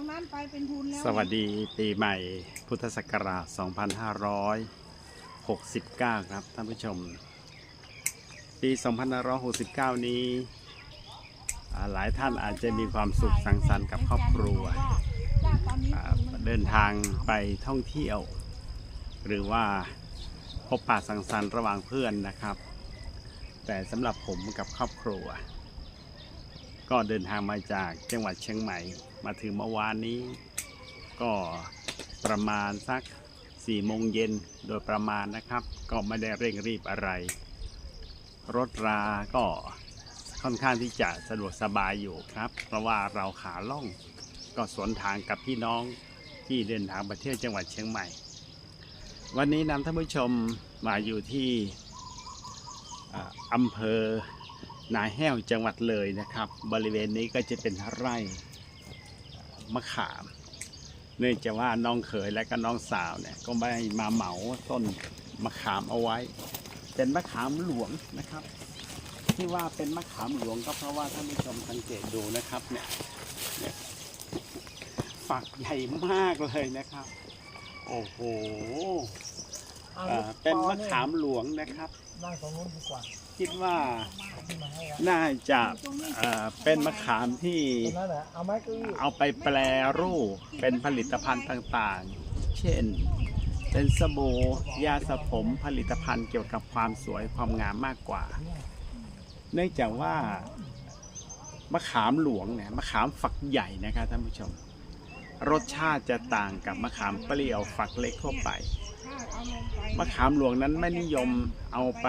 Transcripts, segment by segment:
รงนั้นไปเป็นทุนแล้วสวัสดีปีใหม่พุทธศักราช 2569 ครับท่านผู้ชม ปี 2569 นี้ หลายท่านอาจจะมีความสุขสังสรรค์กับครอบครัว เดินทางไปท่องเที่ยว หรือว่าพบปะสังสรรค์ระหว่างเพื่อนนะครับ แต่สำหรับผมกับครอบครัว ก็เดินทางมาจากจังหวัดเชียงใหม่ มาถึงเมื่อวานนี้ ก็ประมาณสัก4โมงเย็นโดยประมาณนะครับ ก็ไม่ได้เร่งรีบอะไร รถราก็ค่อนข้างที่จะสะดวกสบายอยู่ครับ เพราะว่าเราขาล่องก็สวนทางกับพี่น้องที่เดินทางมาเที่ยวจังหวัดเชียงใหม่ วันนี้นำท่านผู้ชมมาอยู่ที่อำเภอ นาแห้วจังหวัดเลยนะครับ บริเวณนี้ก็จะเป็นไร่มะขาม เนื่องจากว่าน้องเขยและก็น้องสาวเนี่ยก็ไม่มาเหมาต้นมะขามเอาไว้ เป็นมะขามหลวงนะครับ ที่ว่าเป็นมะขามหลวงก็เพราะว่าท่านผู้ชมสังเกตดูนะครับเนี่ยเนี่ยฝักใหญ่มากเลยนะครับ โอ้โห อ่าเป็นมะขามหลวงนะครับ นั่งตรงนู้นดีกว่าคิดว่าที่มาให้อะน่าจะเอ่อเป็นมะขามที่ตรงนั้นแหละเอาไม้เก้าอี้เอาไปแปลรูปเป็นผลิตภัณฑ์ต่างๆ เช่น เป็นสบู่ยาสระผมผลิตภัณฑ์เกี่ยวกับความสวยความงามมากกว่า เนื่องจากว่ามะขามหลวงเนี่ยมะขามฝักใหญ่นะครับท่านผู้ชม รสชาติจะต่างกับมะขามเปรี้ยวฝักเล็กทั่วไป มะขามหลวงนั้นไม่นิยมเอาไป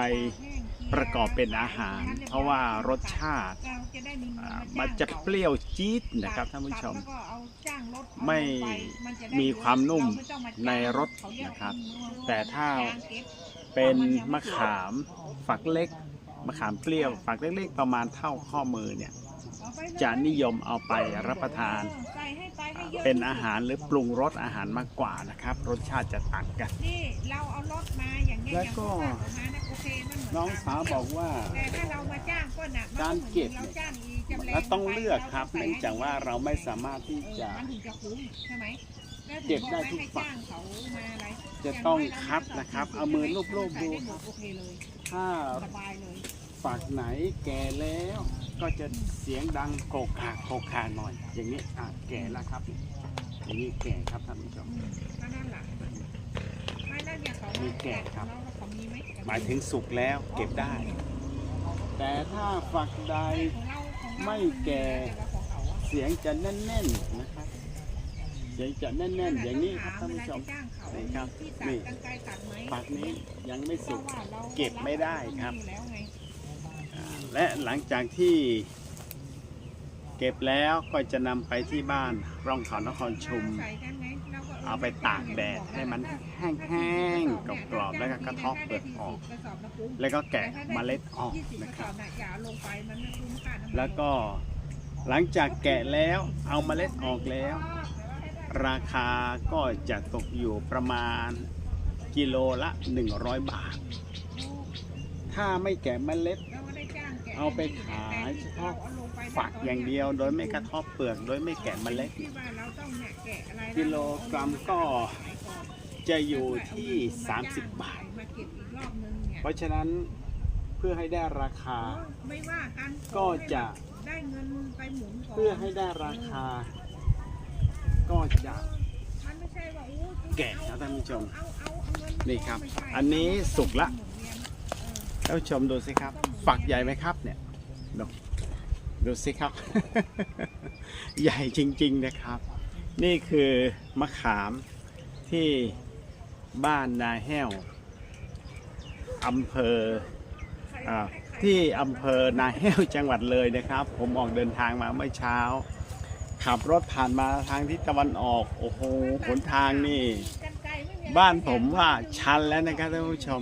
ประกอบเป็นอาหาร เพราะว่ารสชาติมันจะเปรี้ยวจี๊ดนะครับท่านผู้ชม ไม่มีความนุ่มในรสนะครับ แต่ถ้าเป็นมะขามฝักเล็ก มะขามเปรี้ยวฝักเล็กๆประมาณเท่าข้อมือเนี่ย จะนิยมเอาไปรับประทาน เป็นอาหารหรือปรุงรสอาหารมากกว่านะครับ รสชาติจะต่างกันนี่เราเอารถมาอย่างเงี้ยแล้วก็อย่างที่ว่าออกมานะโอเคมันเหมือนน้องสาวบอกว่าแต่ถ้าเรามาจ้างก็น่ะมันการเก็บหมือนเราจ้างอีจำแรงและต้องเลือกครับไปเนื่องจากว่าเราไม่สามารถที่จะเออมันถึงจะคุ้มใช่ไหมแล้วถึงเก็บได้ทุกให้ฝักจ้างเขามาอะไรจะต้องคัดนะครับ เอามือลูบๆดูใส่ไหมดโอเคเลยถ้า สบายเลยฝักไหนแก่แล้วก็จะเสียงดังโกกขากโกกขาหน่อย อย่างนี้อะแก่แล้วครับอย่างนี้แก่ครับท่านผู้ชมอืมก็นั่นแหละไม่แล้วเนี่ยเขามีแกะครับแล้วเขามีไหมหมายถึงสุกแล้วเก็บได้ แต่ถ้าฝักใดของเราของเราไม่แก่แต่ว่าของเขาอะเสียงจะแน่นๆนะครับเสียงจะแน่นๆ อย่างนี้ครับท่านผู้ชมนี่ครับนี่ฝักนี้ยังไม่สุกเก็บไม่ได้ครับอ่า และหลังจากที่เก็บแล้วก็จะนำไปที่บ้านร่องเขานครชุม เอาไปตากแดดให้มันแห้งๆกรอบๆแล้วก็กระเทาะเปลือกออก แล้วก็แกะเมล็ดออกนะครับแล้วก็หลังจากแกะแล้วเอาเมล็ดออกแล้ว ราคาก็จะตกอยู่ประมาณกิโลละ 100 บาท ถ้าไม่แกะเมล็ด เอาไปขายเฉพาะฝักอย่างเดียว โดยไม่กระทบเปลือก โดยไม่แกะเมล็ดกิโลกรัมก็จะอยู่ที่ 30 บาท เพราะฉะนั้นเพื่อให้ได้ราคาก็จะเพื่อให้ได้ราคา ก็จะแกะนะท่านผู้ชมนี่ครับ อันนี้สุกละ ท่านผู้ชมดูสิครับ ฝักใหญ่ไหมครับเนี่ยดูดูสิครับ ใหญ่จริง ๆนะครับ นี่คือมะขามที่บ้านนาแห้วอำเภออที่อำเภอนาแห้วจังหวัดเลยนะครับ ผมออกเดินทางมาเมื่อเช้า ขับรถผ่านมาทางทิศตะวันออกโอ้โหหนทางนี่ บ้านผมว่าชันแล้วนะครับท่านผู้ชม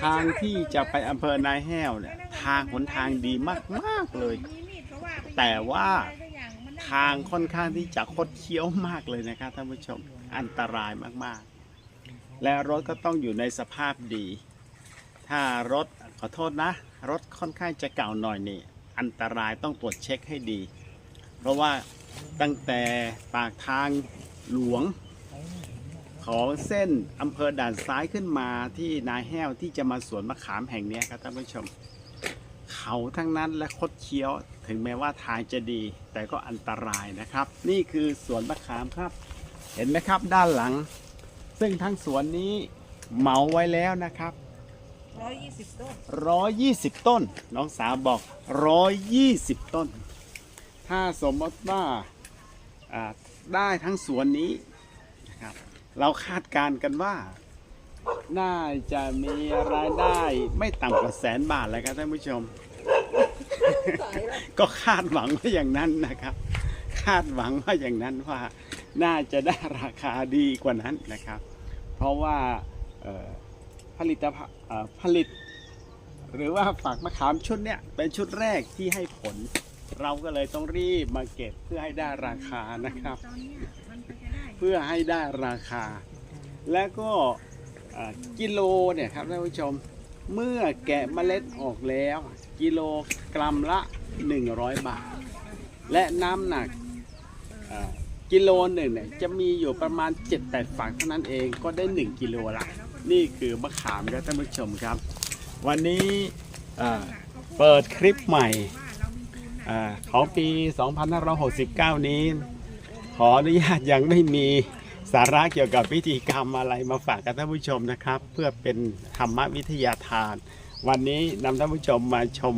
ทางที่จะไปอำเภอนายแห้วเนี่ยทางหนทางดีมากๆเลยมีมีดก็ว่าไปแต่ว่าทางค่อนข้างที่จะคดเคี้ยวมากเลยนะครับท่านผู้ชมอันตรายมากๆ และรถก็ต้องอยู่ในสภาพดี ถ้ารถขอโทษนะ รถค่อนข้างจะเก่าหน่อยนี่อันตรายต้องตรวจเช็คให้ดี เพราะว่าตั้งแต่ปากทางหลวง ของเส้นอำเภอด่านซ้ายขึ้นมาที่นาแห้วที่จะมาสวนมะขามแห่งเนี้ยครับท่านผู้ชม เขาทั้งนั้นและคดเคี้ยว ถึงแม้ว่าทางจะดี แต่ก็อันตรายนะครับ นี่คือสวนมะขามครับ เห็นไหมครับด้านหลัง ซึ่งทั้งสวนนี้เหมาไว้แล้วนะครับร้อยยี่สิบต้น 120 ต้น น้องสาวบอก 120 ต้น ถ้าสมมติว่าอ่าได้ทั้งสวนนี้นะครับ เราคาดการณ์กันว่า น่าจะมีรายได้ไม่ต่ำกว่าแสนบาทเลยครับท่านผู้ชม ก็คาดหวังว่าอย่างนั้นนะครับ คาดหวังว่าอย่างนั้นว่า น่าจะได้ราคาดีกว่านั้นนะครับ เพราะว่าผลิตภัณฑ์ผลิต หรือว่าฝักมะขามชุดเนี้ยเป็นชุดแรกที่ให้ผล เราก็เลยต้องรีบมาเก็บเพื่อให้ได้ราคานะครับ พื่อให้ได้ราคา และก็กิโลเนี่ยครับท่านผู้ชมเมื่อแกะเมล็ดออกแล้ว กิโลกรัมละ 100 บาท และน้ำหนักกิโลหนึ่งเนี่ยจะมีอยู่ประมาณ 7-8 ฝักเท่านั้นเองก็ได้ 1 กิโลละนี่คือมะขามครับท่านผู้ชมครับ วันนี้เปิดคลิปใหม่ว่าเรามีทุนน่ะอของปี 2569 นี้ ขออนุญาตยังไม่มีสาระเกี่ยวกับพิธีกรรมอะไรมาฝากกับท่านผู้ชมนะครับ เพื่อเป็นธรรมวิทยาทาน วันนี้นำท่านผู้ชมมาชม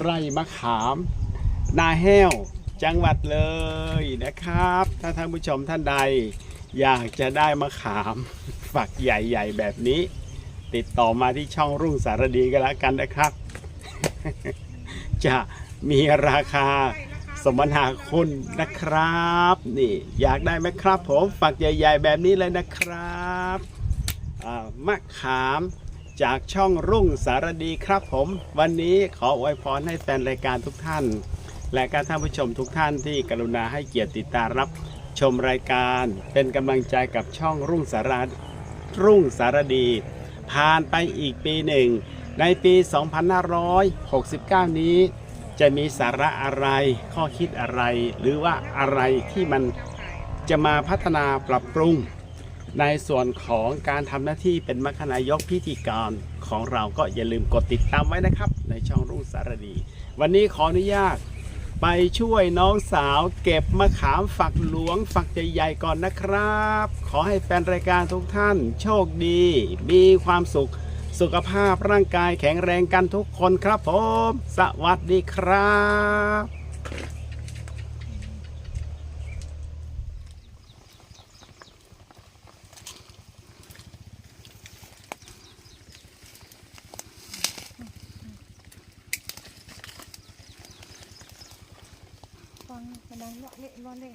ไร่มะขามนาแห้วจังหวัดเลยนะครับ ถ้าท่านผู้ชมท่านใด อยากจะได้มะขามฝักใหญ่ ๆ แบบนี้ ติดต่อมาที่ช่องรุ่งสารดีก็แล้วกันนะครับ จะมีราคา สมนาคุณนะครับ นี่ อยากได้ไหมครับ ผมฝักใหญ่ ๆ แบบนี้เลยนะครับมะขามจากช่องรุ่งสารดีครับผม วันนี้ขออวยพรให้แฟนรายการทุกท่าน และการท่านผู้ชมทุกท่านที่กรุณาให้เกียรติติดตามรับชมรายการ เป็นกำลังใจกับช่องรุ่งสารรุ่งสารดี ผ่านไปอีกปีหนึ่ง ในปี 2569 นี้ จะมีสาระอะไรข้อคิดอะไร หรือว่าอะไรที่มันจะมาพัฒนาปรับปรุง ในส่วนของการทำหน้าที่เป็นมรคนายกพิธีกรของเราก็อย่าลืมกดติดตามไว้นะครับ ในช่องรุ่งสารดี วันนี้ขออนุญาตไปช่วยน้องสาวเก็บมะขามฝักหลวงฝักใหญ่ๆก่อนนะครับ ขอให้แฟนรายการทุกท่าน โชคดี มีความสุข สุขภาพร่างกายแข็งแรงกันทุกคนครับผม สวัสดีครับฟังกระดังเลาะเละเลาะเละ